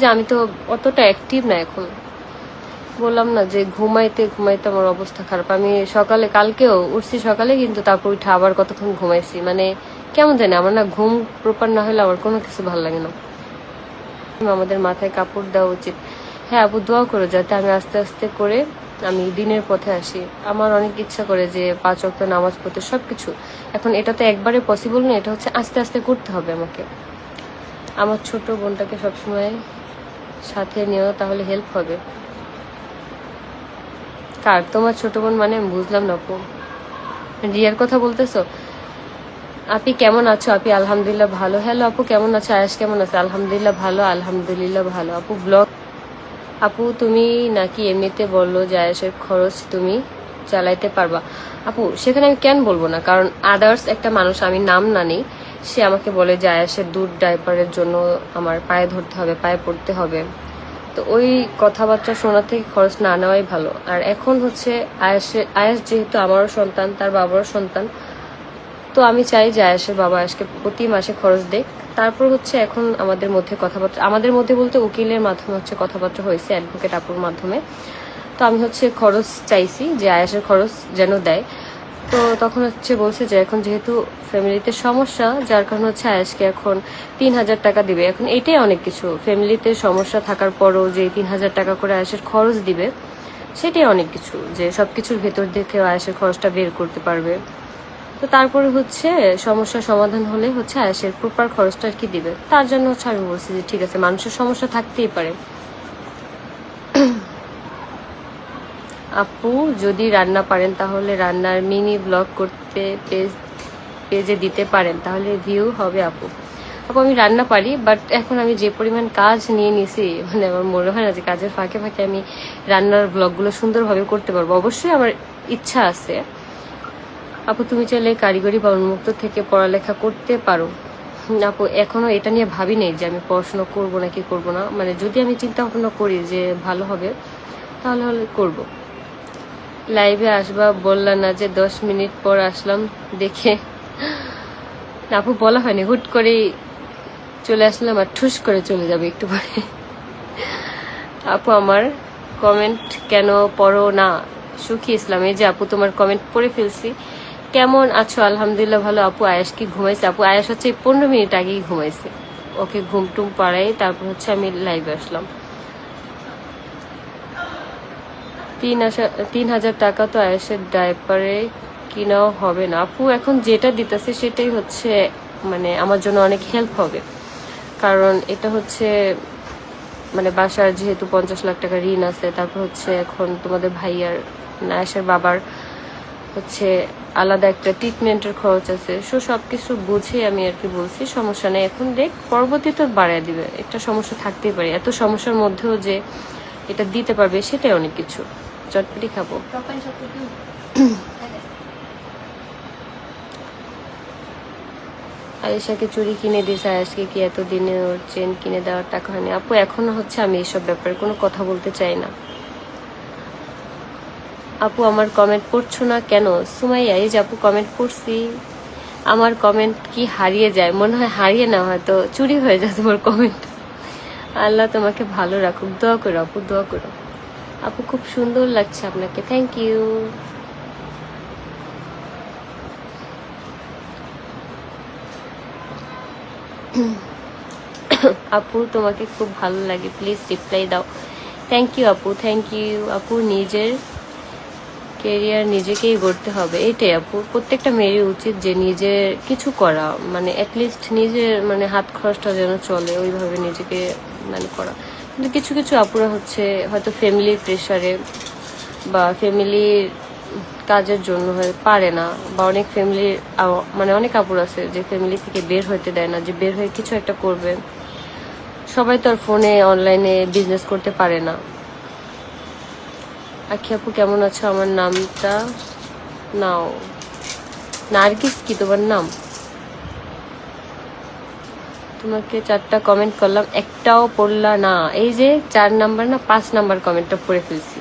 যে আমি তো অতটা অ্যাক্টিভ না এখন। বললাম না যে ঘুমাইতে ঘুমাইতে আমার অবস্থা খারাপ। আমি সকালে, কালকেও উঠছি সকালে, কিন্তু তারপর উঠে আবার কতক্ষণ ঘুমাইছি। মানে কেমন জানি, আমার না ঘুম প্রপার না হলে আমার কোনো কিছু ভালো লাগে না। আমাদের মাথায় কাপড় দেওয়া উচিত। হ্যাঁ আপু, দোয়া করো যাতে আমি আস্তে আস্তে করে আমি দিনের পথে আসি। আমার অনেক ইচ্ছা করে যে পাঁচ অক্ট নামাজ পড়তে, সবকিছু। এখন এটা তো একবারে পসিবল না, এটা হচ্ছে আস্তে আস্তে করতে হবে আমাকে। আমার ছোট বোনটাকে সবসময় সাথে নিও, তাহলে হেল্প হবে। কার? তোমার ছোট বোন মানে আমি বুঝলাম না, আপু। রিয়ার কথা বলতেছো? আপনি কেমন আছো? আপনি আলহামদুলিল্লাহ ভালো। হ্যালো আপু, কেমন আছো? আয়াস কেমন আছে? আলহামদুলিল্লাহ ভালো আলহামদুলিল্লাহ ভালো। আপু ব্লগ আপু, তুমি নাকি এমনিতে বলল যে আয়াসের খরচ তুমি চালাইতে পারবা? আপু, সেখানে আমি কেন বলব না? কারণ আদার্স একটা মানুষ, আমি নাম না নিই। সে আমাকে বলে যে আয়াসের দুধ ডাইপারের জন্য আমার পায়ে ধরতে হবে, পায়ে পড়তে হবে। তো ওই কথাবার্তা শোনা থেকে খরচ না নেওয়াই ভালো। আর এখন হচ্ছে আয়াসের আয়াস যেহেতু আমারও সন্তান, তার বাবারও সন্তান, তো আমি চাই যে আয়াসের বাবা আয়াসকে প্রতি মাসে খরচ দেখ তারপর হচ্ছে এখন আমাদের মধ্যে কথাবার্তা, আমাদের মধ্যে বলতে উকিলের মাধ্যমে হচ্ছে কথাবার্তা হয়েছে অ্যাডভোকেট আপুর মাধ্যমে। তো আমি হচ্ছে খরচ চাইছি যে আয়াসের খরচ যেন দেয়। তো তখন হচ্ছে বলছে যে এখন যেহেতু ফ্যামিলিতে সমস্যা, যার কারণে হচ্ছে আয়াসকে এখন তিন হাজার টাকা দিবে। এখন এটাই অনেক কিছু। ফ্যামিলিতে সমস্যা থাকার পরও যে তিন হাজার টাকা করে আয়াসের খরচ দিবে, সেটাই অনেক কিছু। যে সবকিছুর ভেতর দেখে আয়াসের খরচটা বের করতে পারবে। তো তারপরে হচ্ছে সমস্যার সমাধান হলে হচ্ছে আয়াসের প্রপার খরচটা আর কি দিবে। তার জন্য হচ্ছে আমি বলছি যে ঠিক আছে, মানুষের সমস্যা থাকতেই পারে। আপু, যদি রান্না পারেন তাহলে রান্নার মিনি ব্লগ করতে পেজ, পেজে দিতে পারেন, তাহলে ভিউ হবে আপু। আপু, আমি রান্না পারি বাট এখন আমি যে পরিমাণ কাজ নিয়ে নিছি মানে আমার মনে হয় না যে কাজের ফাঁকে ফাঁকে আমি রান্নার ব্লগগুলো সুন্দরভাবে করতে পারব। অবশ্যই আমার ইচ্ছা আছে। আপু, তুমি চাইলে কারিগরি বা উন্মুক্ত থেকে পড়ালেখা করতে পারো। আপু, এখনও এটা নিয়ে ভাবি নেই যে আমি পড়াশোনা করব না কি করব না। মানে যদি আমি চিন্তা ভাবনা করি যে ভালো হবে, তাহলে হলে করব। লাইভে আসবা, বললা না যে দশ মিনিট পর আসলাম, দেখে। আপু বলা হয়নি, হুট করে চলে আসলাম আর ঠুস করে চলে যাবে একটু পরে। আপু, আমার কমেন্ট কেন পড়ো না? সুখী ইসলাম, এই যে আপু, তোমার কমেন্ট পড়ে ফেলছি। কেমন আছো? আলহামদুলিল্লাহ ভালো। আপু, আয়াস কি ঘুমাইছে? আপু, আয়াস হচ্ছে পনেরো মিনিট আগেই ঘুমাইছে। ওকে ঘুম টুম পাড়াই তারপর হচ্ছে আমি লাইভে আসলাম। তিন হাজার তিন হাজার টাকা তো আয়েসের ডাইপারে কিনাও হবে না। আপু, এখন যেটা দিতেছে সেটাই হচ্ছে মানে আমার জন্য অনেক হেল্প হবে। কারণ এটা হচ্ছে মানে বাসার যেহেতু পঞ্চাশ লাখ টাকা ঋণ আছে, তারপর হচ্ছে এখন তোমাদের ভাইয়ার নায়াসের বাবার হচ্ছে আলাদা একটা ট্রিটমেন্টের খরচ আছে। সো সব কিছু বুঝে আমি আর কি বলছি, সমস্যা নেই। এখন দেখ পরবর্তীতে বাড়ায় দিবে। একটা সমস্যা থাকতেই পারে। এত সমস্যার মধ্যেও যে এটা দিতে পারবে, সেটাই অনেক কিছু। চটপটি খাব। আয়েশাকে চুরি কিনে দিয়েছে। আয়েশকে কি এতদিনে ওর চেন কিনে দেওয়ার টাকা হয়নি? আপু, এখনও হচ্ছে আমি এইসব ব্যাপারে কোনো কথা বলতে চাই না। আপু, আমার কমেন্ট পড়ছো না কেন? সুমাইয়া, এই যে আপু কমেন্ট পড়ছি, আমার কমেন্ট কি হারিয়ে যায়? মনে হয় হারিয়ে না, হয়তো চুরি হয়ে যায় তোমার কমেন্ট আল্লাহ তোমাকে ভালো রাখুক। দোয়া করো আপু, দোয়া করো। আপু, খুব সুন্দর লাগছে আপনাকে। থ্যাংক ইউ আপু, তোমাকে খুব ভালো লাগে। প্লিজ রিপ্লাই দাও। থ্যাংক ইউ আপু থ্যাংক ইউ আপু, নিজের কেরিয়ার নিজেকেই গড়তে হবে। এটাই আপু, প্রত্যেকটা মেয়েরই উচিত যে নিজের কিছু করা। মানে অ্যাটলিস্ট নিজের মানে হাত খরচটা যেন চলে, ওইভাবে নিজেকে মানে করা। কিন্তু কিছু কিছু আপুরা হচ্ছে হয়তো ফ্যামিলির প্রেশারে বা ফ্যামিলির কাজের জন্য পারে না বা অনেক ফ্যামিলির মানে অনেক আপুর আছে যে ফ্যামিলি থেকে বের হইতে দেয় না, যে বের হয়ে কিছু একটা করবে। সবাই তো আর ফোনে অনলাইনে বিজনেস করতে পারে না। আখি আপু, কেমন আছো? আমার নামটা নাও। নার্গিস কি তোমার নাম? তোমাকে চারটা কমেন্ট করলাম, একটাও পড়লা না। এই যে চার নাম্বার না, পাঁচ নাম্বার কমেন্টটা পড়ে ফেলছি।